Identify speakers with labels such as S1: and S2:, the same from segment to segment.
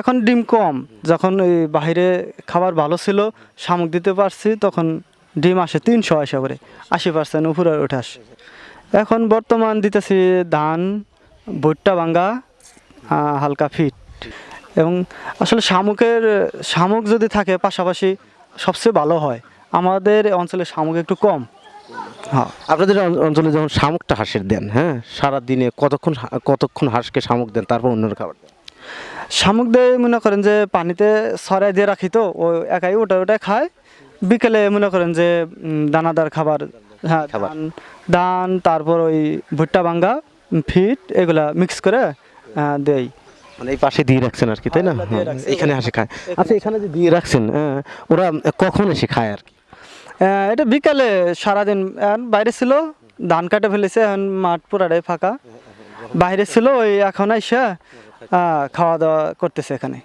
S1: এখন ডিম কম। যখন বাইরে খাবার ভালো ছিল, শামুক দিতে পারছি, তখন ডিম আসে তিনশো আসে করে, আশি পার্সেন্ট উপরে উঠে আসে। এখন বর্তমান দিতেছি ধান, ভুট্টা ভাঙ্গা হালকা ফিট। এবং আসলে শামুকের, শামুক যদি থাকে, পাশাপাশি সবচেয়ে ভালো হয়। আমাদের অঞ্চলে শামুক একটু কম। হ্যাঁ।
S2: আপনাদের অঞ্চলে যখন শামুকটা হাঁসের দেন হ্যাঁ সারা দিনে কতক্ষণ কতক্ষণ হাঁসকে শামুক দেন, তারপর অন্য খাবার দেন?
S1: শামুক দিয়ে মনে করেন যে পানিতে ছড়াই দিয়ে রাখি তো ও একাই ওটা ওটা খায়। বিকেলে মনে করেন যে দানাদার খাবার হ্যাঁ। ধান তারপর ওই ভুট্টা ভাঙ্গা ফিট এগুলা মিক্স করে দেই।
S2: মানে এই পাশে দিয়ে রাখছেন আর কি তাই না?
S1: হ্যাঁ,
S2: হ্যাঁ। এখানে হাসে খায়। আচ্ছা এখানে যে দিয়ে রাখছেন হ্যাঁ, ওরা কখন এসে খায় আর কি?
S1: এটা বিকালে সারাদিন বাইরে ছিল ধান কাটে ফেলেছে এখন মাঠ পুরাটাই ফাঁকা। বাইরে ছিল, ওই এখন এসে খাওয়া দাওয়া করতেছে এখানে।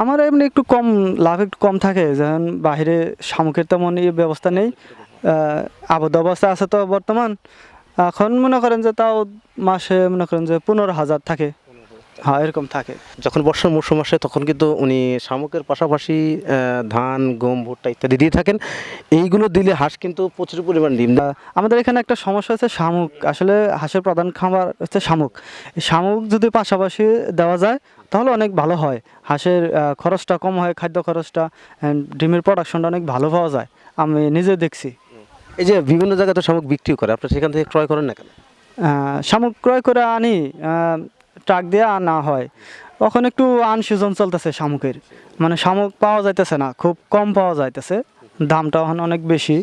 S1: আমার এমনি একটু কম, লাভ একটু কম থাকে, যেমন বাইরে শামুকের তেমন এই ব্যবস্থা নেই। আবদ্ধ অবস্থা আছে তো বর্তমান। এখন মনে করেন যে তাও মাসে মনে করেন যে পনেরো হাজার থাকে। হ্যাঁ এরকম থাকে।
S2: যখন বর্ষার মৌসুম আসে তখন কিন্তু উনি শামুকের পাশাপাশি ধান গম ভুট্টা ইত্যাদি দিয়ে থাকেন। এইগুলো দিলে হাঁস কিন্তু প্রচুর পরিমাণ ডিম দেয়।
S1: আমাদের এখানে একটা সমস্যা হচ্ছে শামুক। আসলে হাঁসের প্রধান খাবার হচ্ছে শামুক। শামুক যদি পাশাপাশি দেওয়া যায় তাহলে অনেক ভালো হয়। হাঁসের খরচটা কম হয় খাদ্য খরচটা ডিমের প্রোডাকশনটা অনেক ভালো পাওয়া যায়। আমি নিজে দেখছি।
S2: এই যে বিভিন্ন জায়গায় তো শামুক বিক্রি করে আপনি সেখান থেকে ক্রয় করেন না কেন?
S1: শামুক ক্রয় করে আনি। ট্রাক দিয়ে আনা হয়। তখন একটু আনসিজন চলতেছে শামুকের। মানে শামুক পাওয়া যাইতেছে না, খুব কম পাওয়া যাইতেছে। দামটা এখন অনেক বেশি।